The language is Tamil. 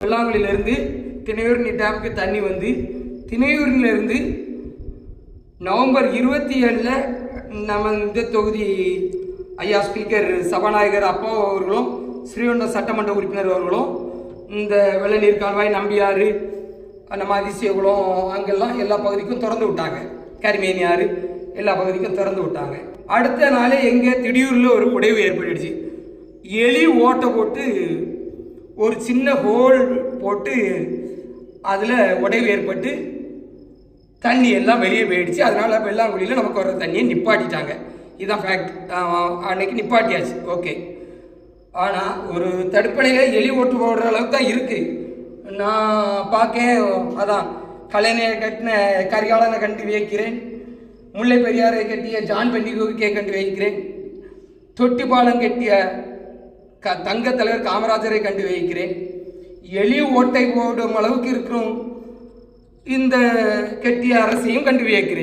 வெள்ளாங்குழியிலேருந்து திணையூர்னி டேமுக்கு தண்ணி வந்து திணையூரிலிருந்து நவம்பர் இருபத்தி ஏழில் நம்ம இந்த தொகுதி ஐயா ஸ்பீக்கர் சபாநாயகர் அப்பா அவர்களும் ஸ்ரீவைகுண்டம் சட்டமன்ற உறுப்பினர் அவர்களும் இந்த வெள்ளநீர் கால்வாய் நம்பியாறு நம்ம அதிசயகுளம் அங்கெல்லாம் எல்லா பகுதிக்கும் திறந்து விட்டாங்க. கரிமேனி ஆறு எல்லா பகுதிக்கும் திறந்து விட்டாங்க. அடுத்த நாளே எங்கே திடீரில் ஒரு உடைவு ஏற்பட்டுடுச்சு. எலி ஓட்டை போட்டு ஒரு சின்ன ஹோல் போட்டு அதில் உடைவு ஏற்பட்டு தண்ணி எல்லாம் வெளியே போயிடுச்சு. அதனால் வெள்ளாங்குழியில் நமக்கு வர தண்ணியை நிப்பாட்டிட்டாங்க. இதுதான் ஃபேக்ட் அன்னைக்கு நிப்பாட்டியாச்சு. ஓகே ஆனால் ஒரு தடுப்பணையில் எலி ஓட்டு போடுற அளவுக்கு தான் இருக்குது நான் பார்க்க அதான் கலைஞர் கட்டின கரிகாலனை கண்டு வியக்கிறேன். முல்லை பெரியாரை கட்டிய ஜான் பெண்டிகோக்கே கண்டு வைக்கிறேன் தொட்டிப்பாலம் கட்டிய க தங்க தலைவர் காமராஜரை கண்டு வைக்கிறேன். எலி ஓட்டை போடும் அளவுக்கு இருக்கிறோம். இந்த கெட்டிய அரசையும் கண்டு வைக்கிறேன்.